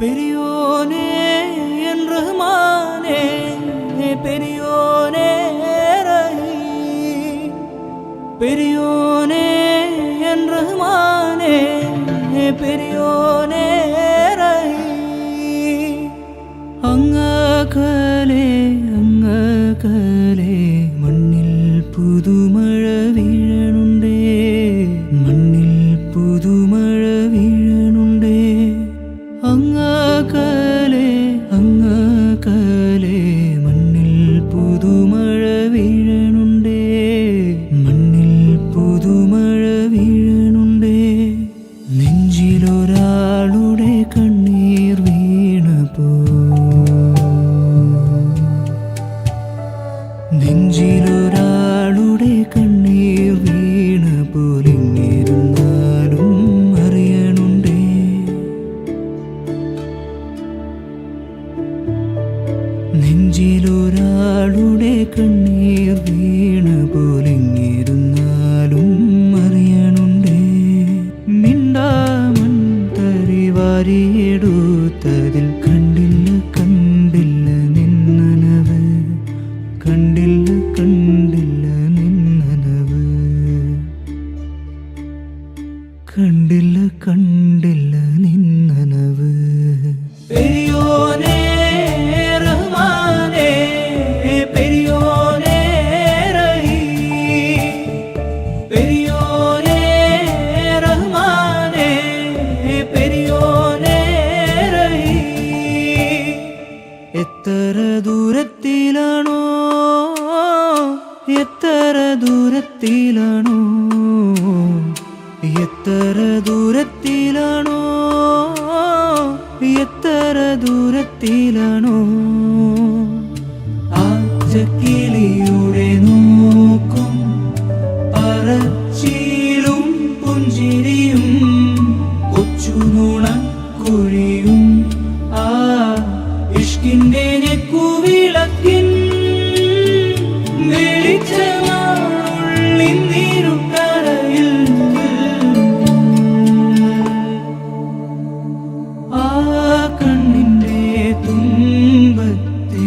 பெரியோனே என் ரஹ்மானே பெரியோனே பெரியோனே என் ரஹ்மானே பெரியோனே அங்கலே அங்கலே നെഞ്ചിലൊരാളുടെ കണ്ണീർ വീണ പോലെ കണ്ടില്ല കണ്ടില്ല നിന്നനവ്. കണ്ടില്ല കണ്ടില്ല കണ്ടില്ല നിന്നനവ് എത്ര ദൂരത്തിലാണോ? എത്ര ദൂരത്തിലാണോ? എത്ര ദൂരത്തിലാണോ? എത്ര ദൂരത്തിലാണോ? ആ നോക്കും പറച്ചിലും പുഞ്ചിരിയും ഇഷ്കിന്റെ നെക്കുവിളക്കിൻ വെളിച്ചമാണുള്ളിന്നിരുട്ടറയിൽ ആ കണ്ണിന്റെ തുമ്പത്തെ